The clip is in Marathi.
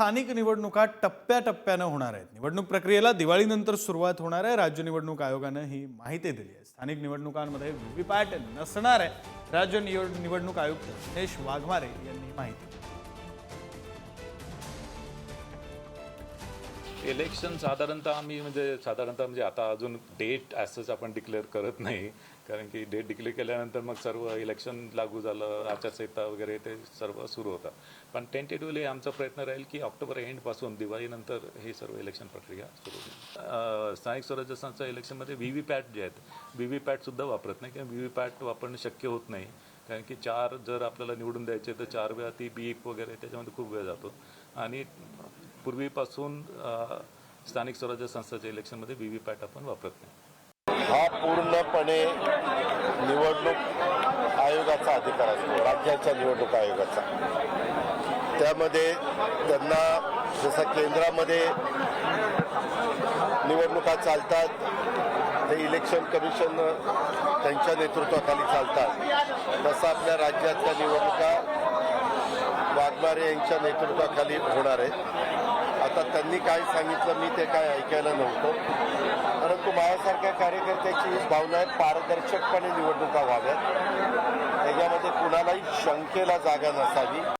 स्थानिक निवडणुका टप्प्याटप्प्यानं होणार आहेत. निवडणूक प्रक्रियेला दिवाळीनंतर सुरुवात होणार आहे. राज्य निवडणूक आयोगानं ही माहिती दिली आहे. स्थानिक निवडणुकांमध्ये व्हीव्हीपॅट नसणार आहे. राज्य निवड निवडणूक आयुक्त दिनेश वाघमारे यांनी माहिती दिली. इलेक्शन साधारणतः आम्ही म्हणजे साधारणतः म्हणजे आता अजून डेट असंच आपण डिक्लेअर करत नाही. कारण की डेट डिक्लेअर केल्यानंतर मग सर्व इलेक्शन लागू झालं आचारसंहिता वगैरे ते सर्व सुरू होतं पण टेंटेटिव्हली आमचा प्रयत्न राहील की ऑक्टोबर एंडपासून दिवाळीनंतर हे सर्व इलेक्शन प्रक्रिया सुरू होईल. स्थानिक स्वराज्य संस्था इलेक्शनमध्ये व्ही व्ही पॅट जे आहेत व्ही व्ही पॅटसुद्धा वापरत नाही. किंवा व्ही व्ही पॅट वापरणं शक्य होत नाही. कारण की चार जर आपल्याला निवडून द्यायचे तर चार वेळा ती बीक वगैरे त्याच्यामध्ये खूप वेळ जातो. आणि पूर्वीपासून स्थानिक स्वराज्य संस्थाच्या इलेक्शनमध्ये व्ही व्ही पॅट आपण वापरत नाही. हा पूर्णपणे निवडणूक आयोगाचा अधिकार असतो राज्याच्या निवडणूक आयोगाचा. त्यामध्ये त्यांना जसं केंद्रामध्ये निवडणुका चालतात हे इलेक्शन कमिशन त्यांच्या नेतृत्वाखाली चालतात. तसं आपल्या राज्यातल्या निवडणुका वाघमारे यांच्या नेतृत्वाखाली होणार आहेत. आता त्यांनी काय सांगितलं मी ते काय ऐकायला नव्हतं. परंतु माझ्यासारख्या कार्यकर्त्याची भावना आहे पारदर्शकपणे निवडणुका व्हाव्यात. त्याच्यामध्ये कुणालाही शंकेला जागा नसावी.